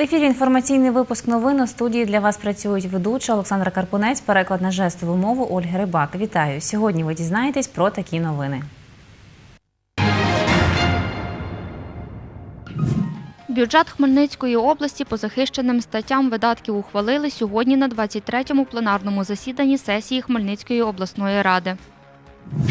В ефірі інформаційний випуск новин у студії для вас працюють ведуча Олександра Карпунець, переклад на жестову мову Ольги Рибак. Вітаю! Сьогодні ви дізнаєтесь про такі новини. Бюджет Хмельницької області по захищеним статтям видатків ухвалили сьогодні на 23-му пленарному засіданні сесії Хмельницької обласної ради.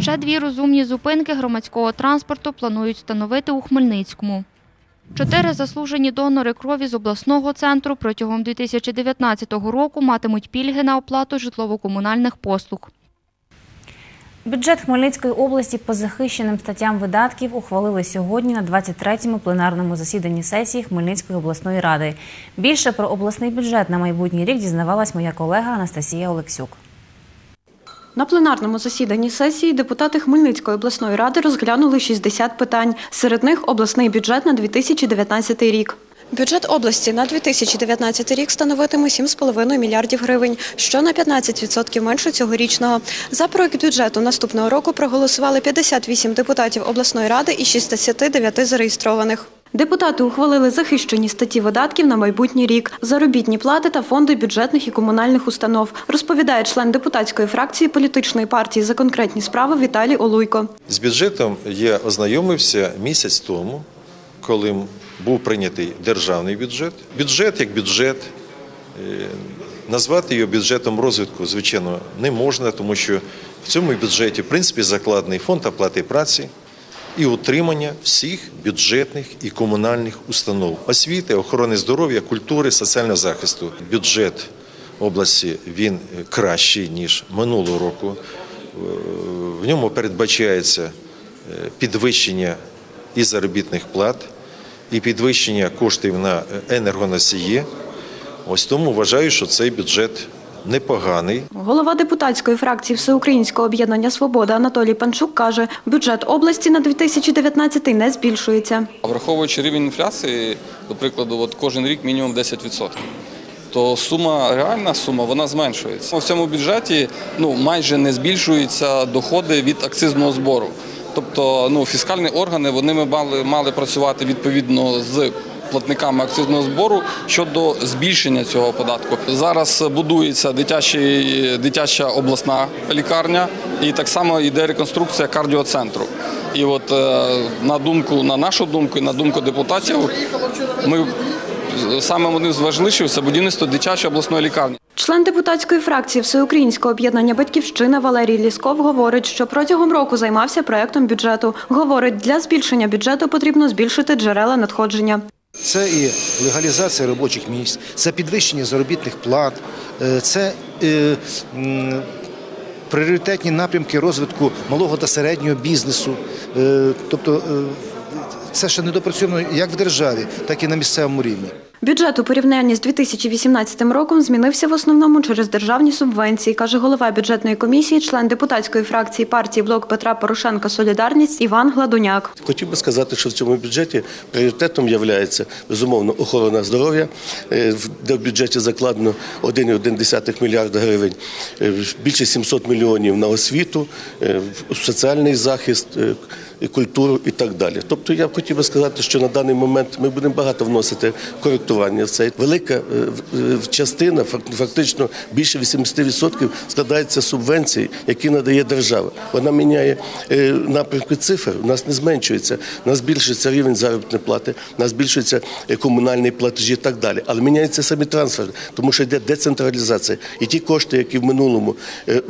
Ще дві розумні зупинки громадського транспорту планують встановити у Хмельницькому. Чотири заслужені донори крові з обласного центру протягом 2019 року матимуть пільги на оплату житлово-комунальних послуг. Бюджет Хмельницької області по захищеним статтям видатків ухвалили сьогодні на 23-му пленарному засіданні сесії Хмельницької обласної ради. Більше про обласний бюджет на майбутній рік дізнавалась моя колега Анастасія Олексюк. На пленарному засіданні сесії депутати Хмельницької обласної ради розглянули 60 питань. Серед них обласний бюджет на 2019 рік. Бюджет області на 2019 рік становитиме 7,5 мільярдів гривень, що на 15% менше цьогорічного. За проект бюджету наступного року проголосували 58 депутатів обласної ради і 69 зареєстрованих. Депутати ухвалили захищені статті видатків на майбутній рік, заробітні плати та фонди бюджетних і комунальних установ, розповідає член депутатської фракції політичної партії за конкретні справи Віталій Олуйко. З бюджетом я ознайомився місяць тому, коли був прийнятий державний бюджет. Бюджет як бюджет. Е, Назвати його бюджетом розвитку, звичайно, не можна, тому що в цьому бюджеті, в принципі, закладений фонд оплати праці і утримання всіх бюджетних і комунальних установ освіти, охорони здоров'я, культури, соціального захисту. Бюджет області він кращий ніж минулого року. Е, В ньому передбачається е, підвищення і заробітних плат, і підвищення коштів на енергоносії. Ось тому вважаю, що цей бюджет непоганий. Голова депутатської фракції Всеукраїнського об'єднання Свобода Анатолій Панчук каже, бюджет області на 2019 не збільшується. Враховуючи рівень інфляції, до прикладу, от кожен рік мінімум 10%. То сума, реальна сума, вона зменшується. В цьому бюджеті ну, майже не збільшуються доходи від акцизного збору. Тобто ну, фіскальні органи вони ми мали, мали працювати відповідно з платниками акцизного збору щодо збільшення цього податку. Зараз будується дитячий, дитяча обласна лікарня і так само йде реконструкція кардіоцентру. І от е, на думку, на нашу думку і на думку депутатів, ми саме одним з важливіших це будівництво дитячої обласної лікарні. Член депутатської фракції Всеукраїнського об'єднання Батьківщина Валерій Лісков говорить, що протягом року займався проектом бюджету. Говорить, для збільшення бюджету потрібно збільшити джерела надходження. Це і легалізація робочих місць, це підвищення заробітних плат, е, це е, пріоритетні напрямки розвитку малого та середнього бізнесу. Е, Тобто це ще недопрацьовано як в державі, так і на місцевому рівні. Бюджет у порівнянні з 2018 роком змінився в основному через державні субвенції, каже голова бюджетної комісії, член депутатської фракції партії Блок Петра Порошенка Солідарність Іван Гладуняк. Хотів би сказати, що в цьому бюджеті пріоритетом є безумовно охорона здоров'я, е, де в бюджеті закладено 1,1 мільярда гривень, е, більше 700 мільйонів на освіту, е, соціальний захист, культуру і так далі. Тобто я б хотів би сказати, що на даний момент ми будемо багато вносити коректування в цей. Велика е, в- частина, фак- фактично більше 80% складається субвенцій, які надає держава. Вона міняє е, напрямки цифр, у нас не зменшується, у нас збільшується рівень заробітної плати, у нас збільшується е, комунальні платежі і так далі. Але міняються самі трансфери, тому що йде децентралізація. І ті кошти, які в минулому е,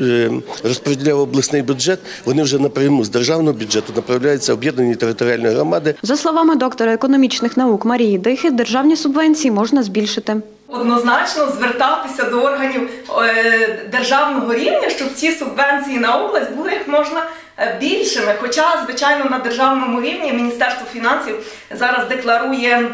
е, розподіляв обласний бюджет, вони вже напряму з державного бюджету направляються направляється об'єднані територіальні громади. За словами доктора економічних наук Марії Дихи, державні субвенції можна збільшити. Однозначно звертатися до органів е, державного рівня, щоб ці субвенції на область були як можна е, більшими. Хоча, звичайно, на державному рівні Міністерство фінансів зараз декларує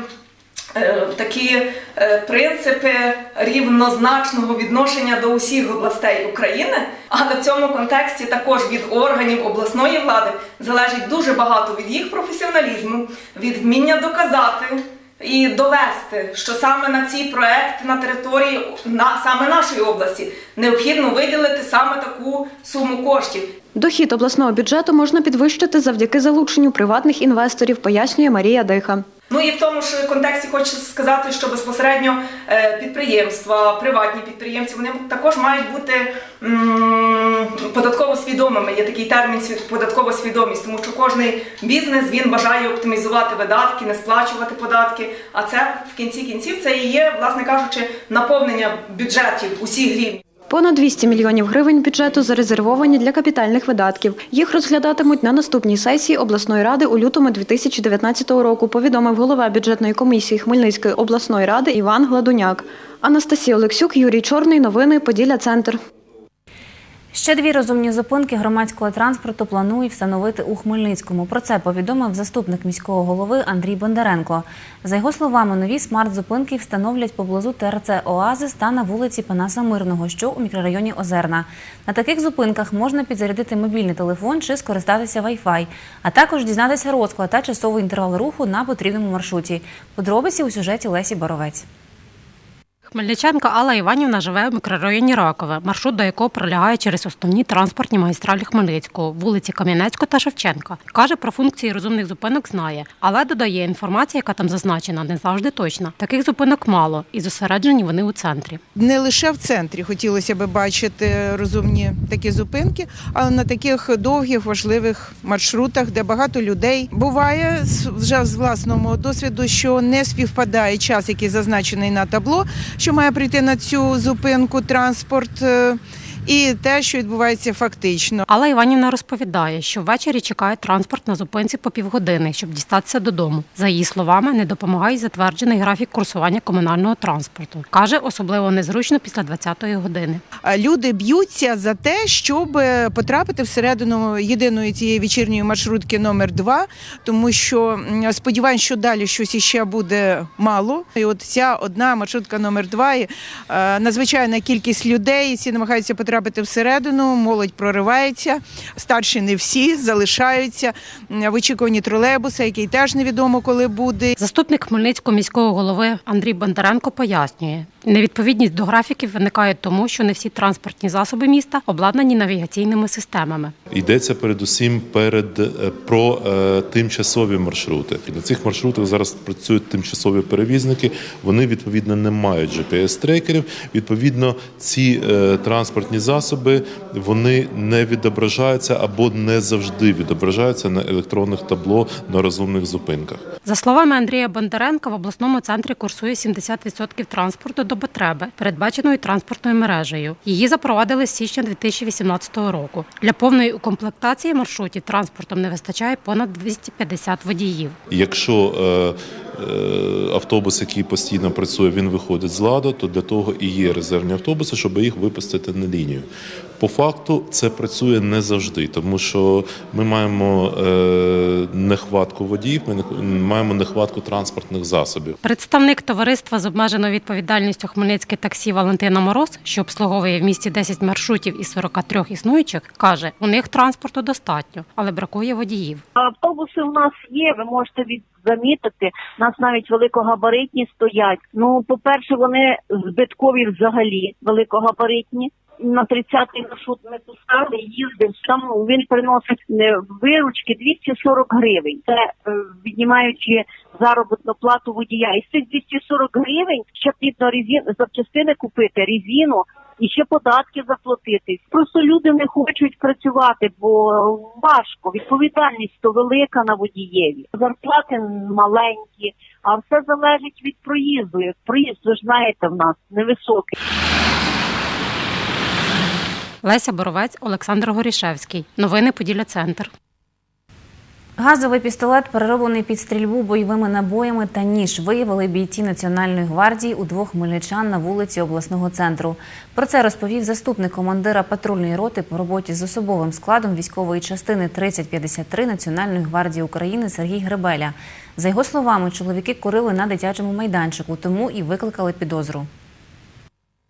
такі е, принципи рівнозначного відношення до усіх областей України. Але в цьому контексті також від органів обласної влади залежить дуже багато від їх професіоналізму, від вміння доказати і довести, що саме на ці проекти на території на саме нашої області необхідно виділити саме таку суму коштів. Дохід обласного бюджету можна підвищити завдяки залученню приватних інвесторів, пояснює Марія Диха. Ну і в тому ж контексті хочу сказати, що безпосередньо е, підприємства, приватні підприємці, вони також мають бути податково свідомими. Є такий термін податкова свідомість, тому що кожний бізнес він бажає оптимізувати видатки, не сплачувати податки. А це в кінці кінців це і є, власне кажучи, наповнення бюджетів усіх рівнів. Понад 200 мільйонів гривень бюджету зарезервовані для капітальних видатків. Їх розглядатимуть на наступній сесії обласної ради у лютому 2019 року, повідомив голова бюджетної комісії Хмельницької обласної ради Іван Гладуняк. Анастасія Олексюк, Юрій Чорний. Новини Поділля Центр. Ще дві розумні зупинки громадського транспорту планують встановити у Хмельницькому. Про це повідомив заступник міського голови Андрій Бондаренко. За його словами, нові смарт-зупинки встановлять поблизу ТРЦ Оазис та на вулиці Панаса Мирного, що у мікрорайоні Озерна. На таких зупинках можна підзарядити мобільний телефон чи скористатися Wi-Fi, а також дізнатися розклад та часовий інтервал руху на потрібному маршруті. Подробиці у сюжеті Лесі Боровець. Хмельниченка Алла Іванівна живе в мікрорайоні Ракове, маршрут до якого пролягає через основні транспортні магістралі Хмельницького, вулиці Кам'янецького та Шевченка. Каже, про функції розумних зупинок знає, але додає інформація, яка там зазначена, не завжди точна. Таких зупинок мало і зосереджені вони у центрі. Не лише в центрі хотілося б бачити розумні такі зупинки, але на таких довгих важливих маршрутах, де багато людей буває вже з власного досвіду, що не співпадає час, який зазначений на табло, що має прийти на цю зупинку транспорт. І те, що відбувається фактично. Алла Іванівна розповідає, що ввечері чекає транспорт на зупинці по півгодини, щоб дістатися додому. За її словами, не допомагає затверджений графік курсування комунального транспорту. Каже, особливо незручно після 20-ї години. Люди б'ються за те, щоб потрапити всередину єдиної цієї вечірньої маршрутки номер 2 тому що сподівань, що далі щось іще буде мало. І от ця одна маршрутка номер 2 е, надзвичайна кількість людей, всі намагаються потрапити всередину, молодь проривається, старші не всі залишаються в очікуванні тролейбуса, який теж невідомо коли буде. Заступник Хмельницького міського голови Андрій Бондаренко пояснює, невідповідність до графіків виникає тому, що не всі транспортні засоби міста обладнані навігаційними системами. Йдеться передусім перед е, про е, тимчасові маршрути. І на цих маршрутах зараз працюють тимчасові перевізники. Вони відповідно не мають GPS-трекерів. Відповідно, ці е, транспортні засоби вони не відображаються або не завжди відображаються на електронних табло на розумних зупинках. За словами Андрія Бондаренка, в обласному центрі курсує 70% транспорту до потреби, передбаченої транспортною мережею. Її запровадили з січня 2018 року. Для повної укомплектації маршрутів транспортом не вистачає понад 250 водіїв. Якщо е, е, автобус, який постійно працює, він виходить з ладу, то для того і є резервні автобуси, щоб їх випустити на лінію. По факту це працює не завжди, тому що ми маємо е, нехватку водіїв, ми не- маємо нехватку транспортних засобів. Представник товариства з обмеженою відповідальністю Хмельницьке таксі Валентина Мороз, що обслуговує в місті 10 маршрутів із 43 існуючих, каже, у них транспорту достатньо, але бракує водіїв. Автобуси у нас є, ви можете від замітити. У нас навіть великогабаритні стоять. Ну, по-перше, вони збиткові взагалі великогабаритні. На 30-й маршрут ми пускали, їздив. Там він приносить е, виручки 240 гривень. Це е, віднімаючи заробітну плату водія. І з цих 240 гривень ще потрібно резин, запчастини купити, резину і ще податки заплатити. Просто люди не хочуть працювати, бо важко. Відповідальність то велика на водієві. Зарплати маленькі, а все залежить від проїзду. Як проїзд, ви ж знаєте, в нас невисокий. Леся Боровець, Олександр Горішевський. Новини Поділля Центр. Газовий пістолет, перероблений під стрільбу бойовими набоями та ніж, виявили бійці Національної гвардії у двох хмельничан на вулиці обласного центру. Про це розповів заступник командира патрульної роти по роботі з особовим складом військової частини 3053 Національної гвардії України Сергій Гребеля. За його словами, чоловіки курили на дитячому майданчику, тому і викликали підозру.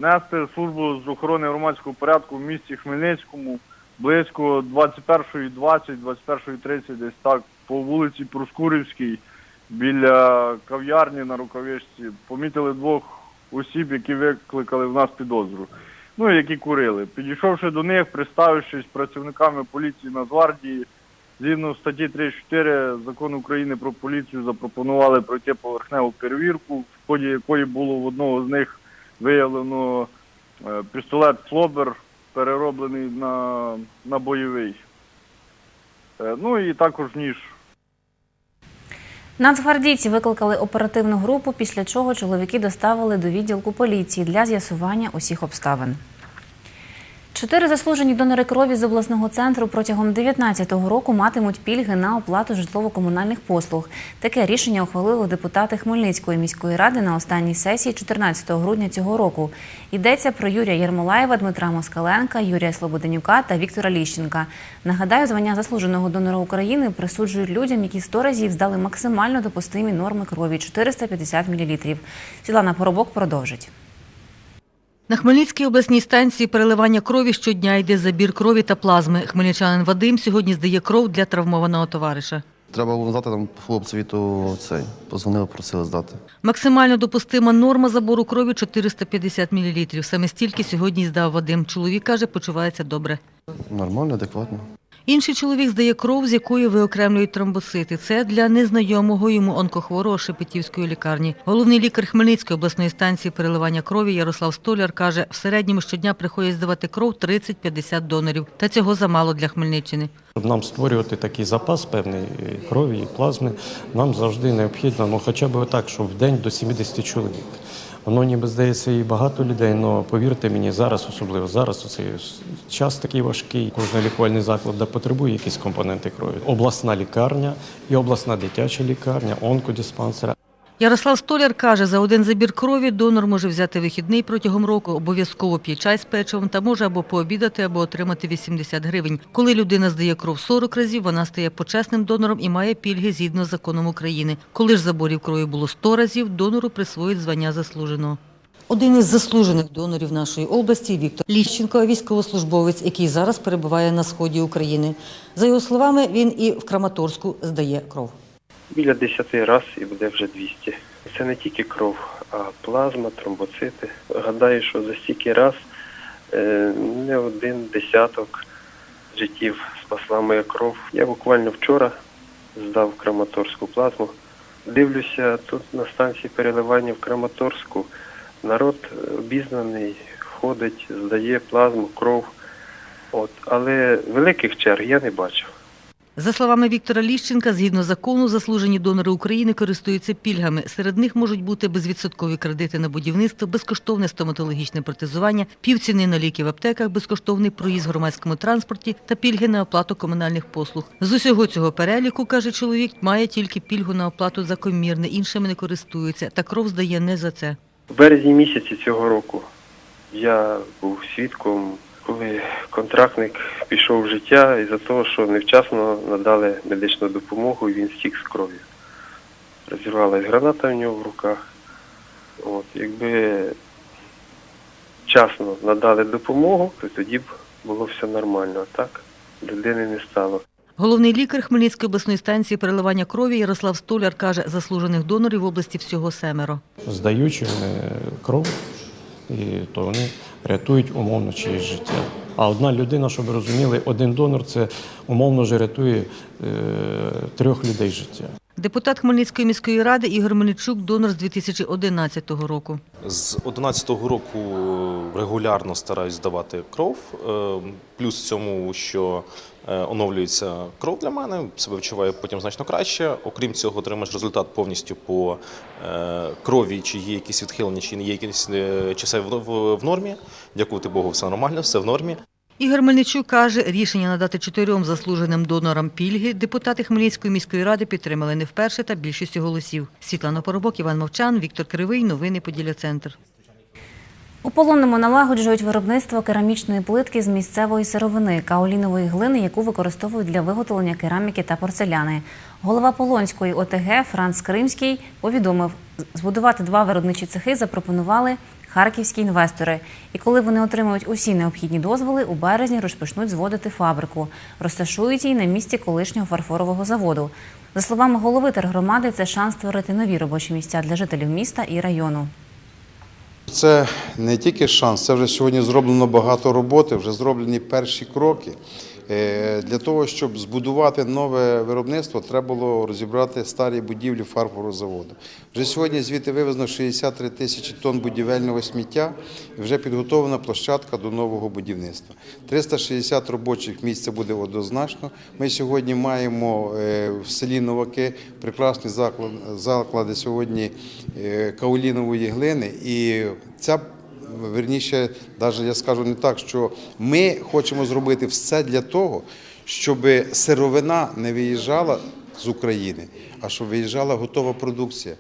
Нести службу з охорони громадського порядку в місті Хмельницькому близько 21.20, 21.30 десь так, по вулиці Проскурівській, біля кав'ярні на рукавичці, помітили двох осіб, які викликали в нас підозру. Ну, які курили. Підійшовши до них, представившись працівниками поліції Нацгвардії, Згідно статті 34 закону України про поліцію запропонували пройти поверхневу перевірку, в ході якої було в одного з них виявлено е, пістолет Флобер, перероблений на, на бойовий. Е, Ну і також ніж Нацгвардійці викликали оперативну групу, після чого чоловіки доставили до відділку поліції для з'ясування усіх обставин. Чотири заслужені донори крові з обласного центру протягом 2019 року матимуть пільги на оплату житлово-комунальних послуг. Таке рішення ухвалили депутати Хмельницької міської ради на останній сесії 14 грудня цього року. Йдеться про Юрія Єрмолаєва, Дмитра Москаленка, Юрія Слободенюка та Віктора Ліщенка. Нагадаю, звання заслуженого донора України присуджують людям, які 100 разів здали максимально допустимі норми крові 450 мл. Світлана Поробок продовжить. На Хмельницькій обласній станції переливання крові щодня йде забір крові та плазми. Хмельничанин Вадим сьогодні здає кров для травмованого товариша. Треба було здати там хлопцеві, то цей позвонили, просили здати. Максимально допустима норма забору крові 450 мл. Саме стільки сьогодні здав Вадим. Чоловік каже, почувається добре. Нормально, адекватно. Інший чоловік здає кров, з якої виокремлюють тромбоцити. Це для незнайомого йому онкохворого Шепетівської лікарні. Головний лікар Хмельницької обласної станції переливання крові Ярослав Столяр каже, в середньому щодня приходять здавати кров 30-50 донорів. Та цього замало для Хмельниччини. Нам створювати такий запас певний і крові і плазми, нам завжди необхідно, ну хоча б так, щоб в день до 70 чоловік. Воно ніби здається і багато людей, але повірте мені, зараз, особливо зараз, у цей час такий важкий. Кожен лікувальний заклад де потребує якісь компоненти крові. Обласна лікарня і обласна дитяча лікарня, онкодиспансер. Ярослав Столяр каже, за один забір крові донор може взяти вихідний протягом року, обов'язково п'є чай з печивом та може або пообідати, або отримати 80 гривень. Коли людина здає кров 40 разів, вона стає почесним донором і має пільги згідно з законом України. Коли ж заборів крові було 100 разів, донору присвоїть звання заслуженого. Один із заслужених донорів нашої області Віктор Ліщенко, військовослужбовець, який зараз перебуває на сході України. За його словами, він і в Краматорську здає кров. Біля 10 раз і буде вже 200. Це не тільки кров, а плазма, тромбоцити. Гадаю, що за стільки раз е, не один десяток життів спасла моя кров. Я буквально вчора здав Краматорську плазму. Дивлюся, тут на станції переливання в Краматорську народ обізнаний, ходить, здає плазму, кров. От. Але великих черг я не бачив. За словами Віктора Ліщенка, згідно закону, заслужені донори України користуються пільгами. Серед них можуть бути безвідсоткові кредити на будівництво, безкоштовне стоматологічне протезування, півціни на ліки в аптеках, безкоштовний проїзд в громадському транспорті та пільги на оплату комунальних послуг. З усього цього переліку, каже чоловік, має тільки пільгу на оплату за комірне, іншими не користується, та кров здає не за це. В березні місяці цього року я був свідком, коли контрактник пішов в життя із-за того, що невчасно надали медичну допомогу, і він стік з кров'ю. Розірвалась граната в нього в руках. От, якби вчасно надали допомогу, то тоді б було все нормально. А так людини не стало. Головний лікар Хмельницької обласної станції переливання крові Ярослав Столяр каже, заслужених донорів в області всього семеро. Здаючи вони кров, і то вони рятують умовно чиєсь життя. А одна людина, щоб ви розуміли, один донор це умовно вже рятує е, трьох людей життя. Депутат Хмельницької міської ради Ігор Мельничук – донор з 2011 року. З 11-го року регулярно стараюсь здавати кров. Е, Плюс в цьому, що оновлюється кров для мене, себе відчуваю потім значно краще. Окрім цього, отримаєш результат повністю по е, крові, чи є якісь відхилення, чи не є якісь е, чи все в нормі. Дякувати Богу, все нормально, все в нормі. Ігор Мельничук каже, рішення надати чотирьом заслуженим донорам пільги депутати Хмельницької міської ради підтримали не вперше та більшістю голосів. Світлана Поробок, Іван Мовчан, Віктор Кривий. Новини Поділля Центр. У полонному налагоджують виробництво керамічної плитки з місцевої сировини каолінової глини, яку використовують для виготовлення кераміки та порцеляни. Голова Полонської ОТГ Франц Кримський повідомив, збудувати два виробничі цехи запропонували харківські інвестори. І коли вони отримають усі необхідні дозволи, у березні розпочнуть зводити фабрику. Розташують її на місці колишнього фарфорового заводу. За словами голови тергромади, це шанс створити нові робочі місця для жителів міста і району. Це не тільки шанс, це вже сьогодні зроблено багато роботи, вже зроблені перші кроки. Е, Для того, щоб збудувати нове виробництво, треба було розібрати старі будівлі фарфорозаводу. Вже сьогодні звідти вивезено 63 тисячі тонн будівельного сміття і вже підготовлена площадка до нового будівництва. 360 робочих місць буде однозначно. Ми сьогодні маємо е, в селі Новаки прекрасні заклад- заклади сьогодні е, каолінової глини, і ця Верніше, навіть я скажу не так, що ми хочемо зробити все для того, щоб сировина не виїжджала з України, а щоб виїжджала готова продукція.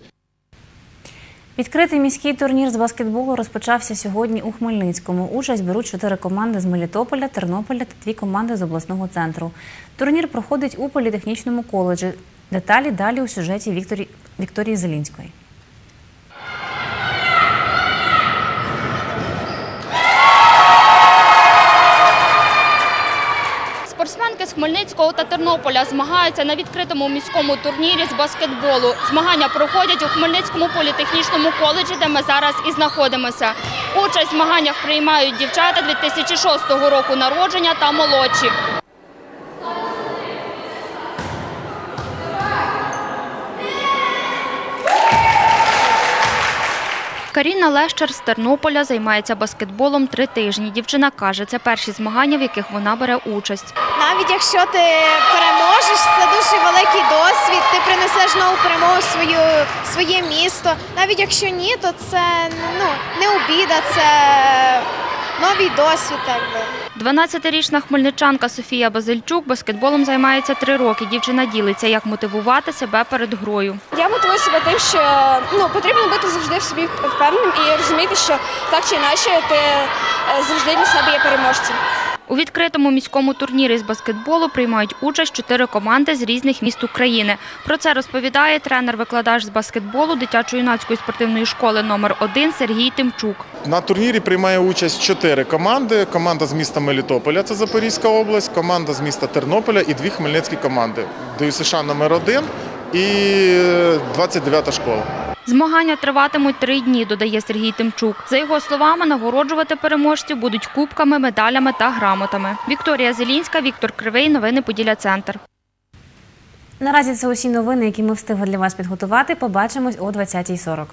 Відкритий міський турнір з баскетболу розпочався сьогодні у Хмельницькому. Участь беруть чотири команди з Мелітополя, Тернополя та дві команди з обласного центру. Турнір проходить у політехнічному коледжі. Деталі далі у сюжеті Вікторі... Вікторії Зелінської. З Хмельницького та Тернополя змагаються на відкритому міському турнірі з баскетболу. Змагання проходять у Хмельницькому політехнічному коледжі, де ми зараз і знаходимося. Участь в змаганнях приймають дівчата 2006 року народження та молодші. Каріна Лещер з Тернополя займається баскетболом три тижні. Дівчина каже, це перші змагання, в яких вона бере участь. Навіть якщо ти переможеш, це дуже великий досвід. Ти принесеш нову перемогу свою своє місто. Навіть якщо ні, то це ну не обіда, це новий досвід. Так би. 12-річна хмельничанка Софія Базильчук баскетболом займається три роки. Дівчина ділиться, як мотивувати себе перед грою. Я мотивую себе тим, що ну потрібно бути завжди в собі впевненим і розуміти, що так чи інакше ти е, завжди для себе є переможцем. У відкритому міському турнірі з баскетболу приймають участь чотири команди з різних міст України. Про це розповідає тренер-викладач з баскетболу дитячо-юнацької спортивної школи номер 1 Сергій Тимчук. На турнірі приймає участь чотири команди: команда з міста Мелітополя, це Запорізька область, команда з міста Тернополя і дві хмельницькі команди ДЮСШ номер 1 і 29 школа. Змагання триватимуть три дні, додає Сергій Тимчук. За його словами, нагороджувати переможців будуть кубками, медалями та грамотами. Вікторія Зелінська, Віктор Кривий. Новини Поділля Центр. Наразі це усі новини, які ми встигли для вас підготувати. Побачимось о 20.40.